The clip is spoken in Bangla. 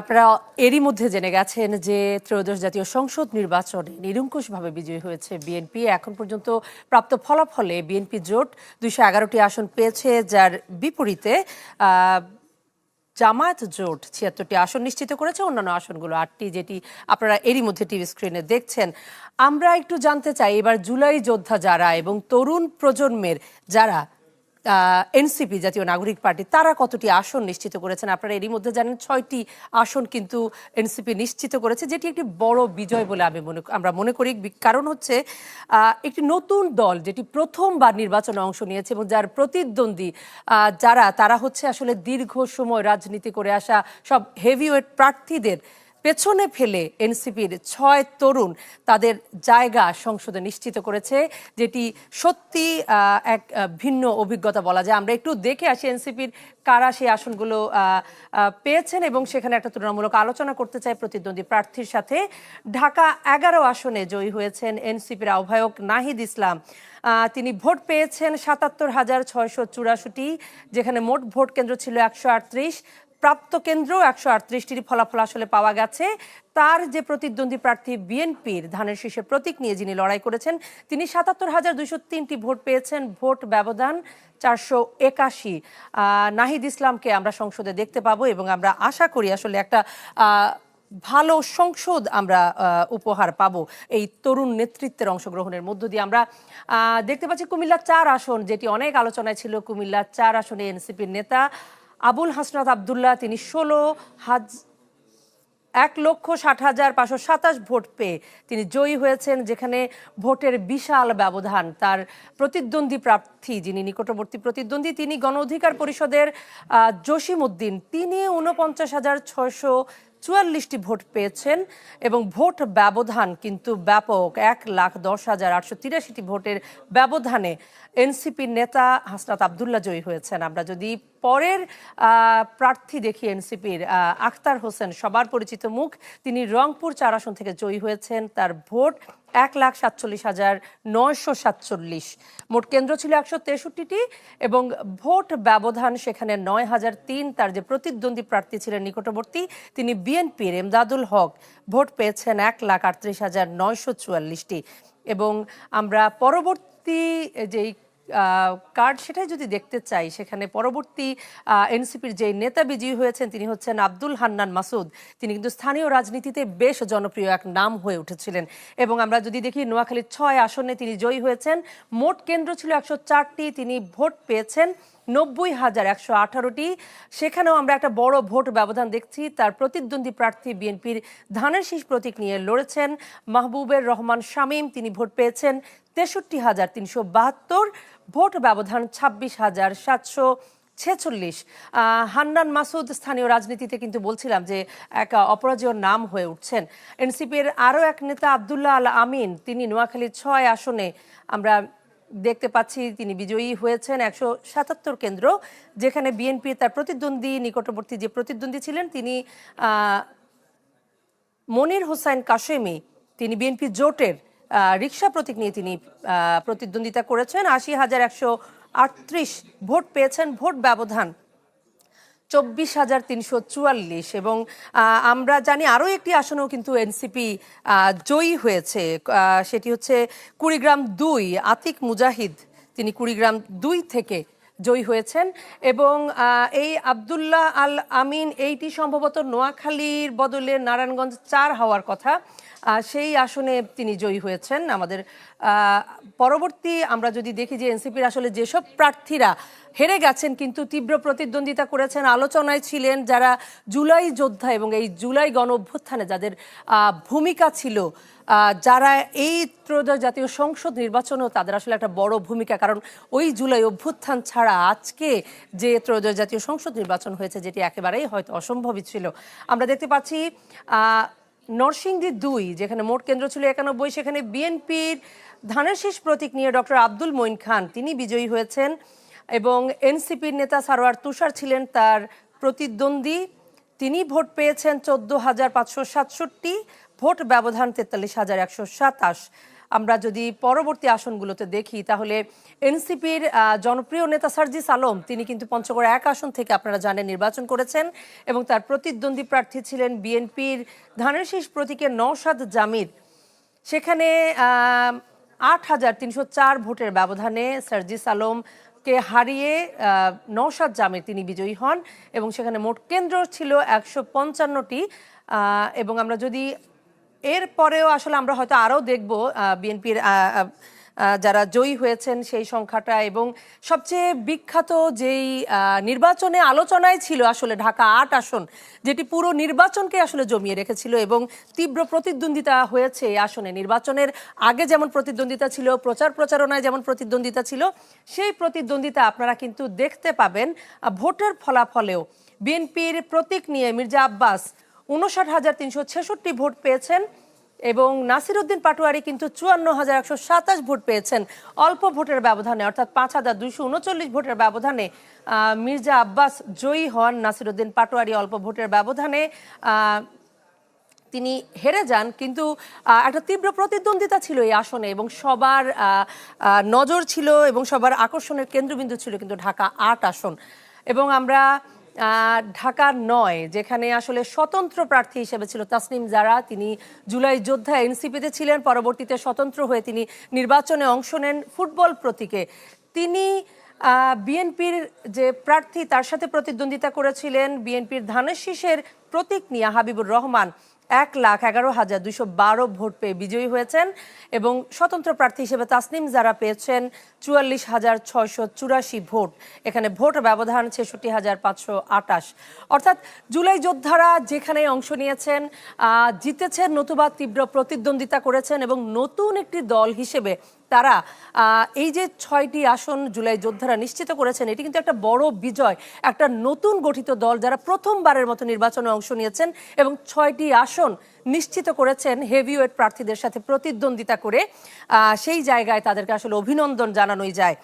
আপনারা এরই মধ্যে জেনে গেছেন যে ত্রয়োদশ জাতীয় সংসদ নির্বাচনে নিরঙ্কুশভাবে বিজয়ী হয়েছে বিএনপি। এখন পর্যন্ত প্রাপ্ত ফলাফলে বিএনপি জোট দুইশো এগারোটি আসন পেয়েছে, যার বিপরীতে জামায়াত জোট ছিয়াত্তরটি আসন নিশ্চিত করেছে, অন্যান্য আসনগুলো আটটি, যেটি আপনারা এরই মধ্যে টিভি স্ক্রিনে দেখছেন। আমরা একটু জানতে চাই, এবার জুলাই যোদ্ধা যারা এবং তরুণ প্রজন্মের যারা এনসিপি জাতীয় নাগরিক পার্টি, তারা কতটি আসন নিশ্চিত করেছেন? আপনারা এরই মধ্যে জানেন, ছয়টি আসন কিন্তু এনসিপি নিশ্চিত করেছে। যেটি একটি বড় বিজয় বলে আমি মনে, আমরা মনে করি। কারণ হচ্ছে একটি নতুন দল যেটি প্রথমবার নির্বাচনে অংশ নিয়েছে এবং যার প্রতিদ্বন্দ্বী যারা, তারা হচ্ছে আসলে দীর্ঘ সময় রাজনীতি করে আসা সব হেভিওয়েট প্রার্থীদের পেছনে ফেলে এনসিপির ছয় তরুণ তাদের জায়গা সংসদে নিশ্চিত করেছে, যেটি সত্যি এক ভিন্ন অভিজ্ঞতা বলা যায়। আমরা একটু দেখে আসি এনসিপির কারা সেই আসনগুলো পেয়েছেন এবং সেখানে একটা তুলনামূলক আলোচনা করতে চাই প্রতিদ্বন্দ্বী প্রার্থীর সাথে। ঢাকা এগারো আসনে জয়ী হয়েছেন এনসিপির আহ্বায়ক নাহিদ ইসলাম। তিনি ভোট পেয়েছেন সাতাত্তর হাজার ছয়শো চুরাশিটি, যেখানে মোট ভোট কেন্দ্র ছিল একশো আটত্রিশ। প্রাপ্ত কেন্দ্র একশো আটত্রিশটির ফলাফল আসলে পাওয়া গেছে। তার যে প্রতিদ্বন্দ্বী প্রার্থী বিএনপির ধানের শীষে প্রতীক নিয়ে যিনি লড়াই করেছেন, তিনি সাতাত্তর হাজার দুইশো তিনটি ভোট পেয়েছেন, ভোট ব্যবধান চারশো একাশি। নাহিদ ইসলামকে আমরা সংসদে দেখতে পাবো এবং আমরা আশা করি আসলে একটা ভালো সংসদ আমরা উপহার পাবো এই তরুণ নেতৃত্বের অংশগ্রহণের মধ্য দিয়ে আমরা দেখতে পাচ্ছি কুমিল্লা চার আসন, যেটি অনেক আলোচনায় ছিল কুমিল্লা চার আসনে এনসিপির নেতা আবুল হাসনাত আবদুল্লাহ, তিনি ষোলো হাজ, এক লক্ষ ষাট হাজার পাঁচশো সাতাশ ভোট পেয়ে তিনি জয়ী হয়েছেন, যেখানে ভোটের বিশাল ব্যবধান। তার প্রতিদ্বন্দ্বী প্রার্থী যিনি নিকটবর্তী প্রতিদ্বন্দ্বী, তিনি গণ অধিকার পরিষদের জসিম উদ্দিন তিনি ঊনপঞ্চাশ হাজার ছয়শো চুয়াল্লিশটি ভোট পেয়েছেন এবং ভোট ব্যবধান কিন্তু ব্যাপক। এক লাখ দশ হাজার আটশো তিরাশিটি ভোটের ব্যবধানে এনসিপির নেতা হাসনাত আবদুল্লা জয়ী হয়েছেন। আমরা যদি পরের প্রার্থী দেখি এনসিপির আখতার হোসেন সবার পরিচিত মুখ। তিনি রংপুর চার আসন থেকে জয়ী হয়েছেন। তার ভোট এক লাখ সাতচল্লিশ হাজার নয়শো সাতচল্লিশ। মোট কেন্দ্র ছিল একশো তেষট্টিটি এবং ভোট ব্যবধান সেখানে নয় হাজার তিন। তার যে প্রতিদ্বন্দ্বী প্রার্থী ছিলেন নিকটবর্তী, তিনি বিএনপির এমদাদুল হক। ভোট পেয়েছেন এক লাখ আটত্রিশ হাজার নয়শো চুয়াল্লিশটি। এবং আমরা পরবর্তী যেই কার্ড সেটাই যদি দেখতে চাই, সেখানে পরবর্তী এনসিপির যে নেতা বিজয়ী হয়েছেন, তিনি হচ্ছেন আব্দুল হান্নান মাসুদ। তিনি কিন্তু স্থানীয় রাজনীতিতে বেশ জনপ্রিয় এক নাম হয়ে উঠেছিলেন। এবং আমরা যদি দেখি, নোয়াখালীর ছয় আসনে তিনি জয়ী হয়েছেন। মোট কেন্দ্র ছিল একশো চারটি, তিনি ভোট পেয়েছেন নব্বই হাজার একশো আঠারোটি। সেখানেও আমরা একটা বড় ভোট ব্যবধান দেখছি। তার প্রতিদ্বন্দ্বী প্রার্থী বিএনপির ধানের শীষ প্রতীক নিয়ে লড়েছেন। মাহবুবের রহমান শামীম, তিনি ভোট পেয়েছেন তেষট্টি হাজার তিনশো বাহাত্তর, ভোট ব্যবধান ছাব্বিশ হাজার সাতশো ছেচল্লিশ। হান্নান মাসুদ স্থানীয় রাজনীতিতে কিন্তু বলছিলাম যে এক অপরাজয় নাম হয়ে উঠছেন। এনসিপির আরও এক নেতা আবদুল্লাহ আল আমিন, তিনি নোয়াখালীর ছয় আসনে আমরা দেখতে পাচ্ছি তিনি বিজয়ী হয়েছেন একশো সাতাত্তর কেন্দ্র, যেখানে বিএনপি তার প্রতিদ্বন্দ্বী, নিকটবর্তী যে প্রতিদ্বন্দ্বী ছিলেন তিনি মনির হোসাইন কাশেমি, তিনি বিএনপি জোটের রিক্সা প্রতীক নিয়ে তিনি প্রতিদ্বন্দ্বিতা করেছেন। আশি হাজার একশো আটত্রিশ ভোট পেয়েছেন। ভোট ব্যবধান চব্বিশ হাজার তিনশো চুয়াল্লিশ। এবং আমরা জানি আরও একটি আসনেও কিন্তু এনসিপি জয়ী হয়েছে। সেটি হচ্ছে কুড়িগ্রাম দুই। আতিক মুজাহিদ, তিনি কুড়িগ্রাম দুই থেকে জয়ী হয়েছেন এবং এই আবদুল্লাহ আল আমিন এইটি সম্ভবত নোয়াখালীর বদলে নারায়ণগঞ্জ চার হওয়ার কথা সেই আসনে তিনি জয়ী হয়েছেন। আমাদের পরবর্তী আমরা যদি দেখি যে এনসিপির আসলে যেসব প্রার্থীরা হেরে গেছেন, কিন্তু তীব্র প্রতিদ্বন্দ্বিতা করেছেন, আলোচনায় ছিলেন যারা জুলাই যোদ্ধা এবং এই জুলাই গণ অভ্যুত্থানে যাদের ভূমিকা ছিল যারা এই ত্রয়োদশ জাতীয় সংসদ নির্বাচনেও তাদের আসলে একটা বড় ভূমিকা, কারণ ওই জুলাই অভ্যুত্থান ছাড়া আজকে যে ত্রয়োদশ জাতীয় সংসদ নির্বাচন হয়েছে, যেটি একেবারেই হয়তো অসম্ভবই ছিল। আমরা দেখতে পাচ্ছি নরসিংদী দুই, যেখানে মোট কেন্দ্র ছিল একানব্বই, সেখানে বিএনপির ধানের শীষ প্রতীক নিয়ে ডক্টর আব্দুল মঈন খান, তিনি বিজয়ী হয়েছেন। এবং এনসিপির নেতা সারোয়ার তুষার ছিলেন তার প্রতিদ্বন্দ্বী। তিনি ভোট পেয়েছেন চোদ্দ হাজার পাঁচশো সাতষট্টি, ভোট ব্যবধান তেতাল্লিশ হাজার একশো সাতাশ। আমরা যদি পরবর্তী আসনগুলোতে দেখি, তাহলে এনসিপির জনপ্রিয় নেতা সার্জিস আলম, তিনি কিন্তু পঞ্চগড় এক আসন থেকে আপনারা জানেন নির্বাচন করেছেন এবং তার প্রতিদ্বন্দ্বী প্রার্থী ছিলেন বিএনপির ধানের শীষ প্রতীকের নওশাদ জামির। সেখানে আট হাজার তিনশো চার ভোটের ব্যবধানে সার্জিস আলমকে হারিয়ে নৌশাদ জামির তিনি বিজয়ী হন এবং সেখানে মোট কেন্দ্র ছিল একশো পঞ্চান্নটি। এবং আমরা যদি এর পরেও আসলে আমরা হয়তো আরও দেখব বিএনপির যারা জয়ী হয়েছেন সেই সংখ্যাটা এবং সবচেয়ে বিখ্যাত যেই নির্বাচনে আলোচনায় ছিল আসলে ঢাকা আট আসন, যেটি পুরো নির্বাচনকে আসলে জমিয়ে রেখেছিল এবং তীব্র প্রতিদ্বন্দ্বিতা হয়েছে এই আসনে। নির্বাচনের আগে যেমন প্রতিদ্বন্দ্বিতা ছিল, প্রচার প্রচারণায় যেমন প্রতিদ্বন্দ্বিতা ছিল, সেই প্রতিদ্বন্দ্বিতা আপনারা কিন্তু দেখতে পাবেন ভোটের ফলাফলেও। বিএনপির প্রতীক নিয়ে মির্জা আব্বাস উনষাট হাজার তিনশো ছেষট্টি ভোট পেয়েছেন এবং নাসিরুদ্দিন পাটোয়ারি কিন্তু চুয়ান্ন হাজার একশো সাতাশ ভোট পেয়েছেন। অল্প ভোটের ব্যবধানে, অর্থাৎ পাঁচ হাজার দুইশো উনচল্লিশ ভোটের ব্যবধানে মির্জা আব্বাস জয়ী হন নাসিরুদ্দিন পাটোয়ারি অল্প ভোটের ব্যবধানে। তিনি হেরে যান, কিন্তু একটা তীব্র প্রতিদ্বন্দ্বিতা ছিল এই আসনে এবং সবার নজর ছিল এবং সবার আকর্ষণের কেন্দ্রবিন্দু ছিল কিন্তু ঢাকা আট আসন। এবং আমরা আহ, ঢাকা নয় যেখানে আসলে স্বতন্ত্র প্রার্থী হিসেবে ছিল তাসনিম জারা। তিনি জুলাই যোদ্ধা এনসিপিতে ছিলেন পরবর্তীতে স্বতন্ত্র হয়ে তিনি নির্বাচনে অংশ নেন ফুটবল প্রতীকে। তিনি বিএনপির যে প্রার্থী তার সাথে প্রতিদ্বন্দ্বিতা করেছিলেন বিএনপির ধানের শীষের প্রতীক নিয়ে হাবিবুর রহমান। এক লাখ এগারো হাজার দুশো বারো ভোট পেয়ে বিজয়ী হয়েছেন এবং স্বতন্ত্র প্রার্থী হিসেবে তাসনিম যারা পেয়েছেন চুয়াল্লিশ হাজার ছয়শো চুরাশি ভোট। এখানে ভোট ব্যবধান ছেষট্টি হাজার পাঁচশো আটাশ। অর্থাৎ জুলাই যোদ্ধারা যেখানে অংশ নিয়েছেন জিতেছেন নতুবা তীব্র প্রতিদ্বন্দ্বিতা করেছেন এবং নতুন একটি দল হিসেবে তারা এই যে ছয়টি আসন জুলাই যোদ্ধারা নিশ্চিত করেছেন, এটি কিন্তু একটা বড় বিজয়, একটা নতুন গঠিত দল যারা প্রথমবারের মতো নির্বাচনে অংশ নিয়েছেন এবং ছয়টি আসন নিশ্চিত করেছেন হেভিওয়েট প্রার্থীদের সাথে প্রতিদ্বন্দ্বিতা করে সেই জায়গায় তাদেরকে আসলে অভিনন্দন জানানোই যায়।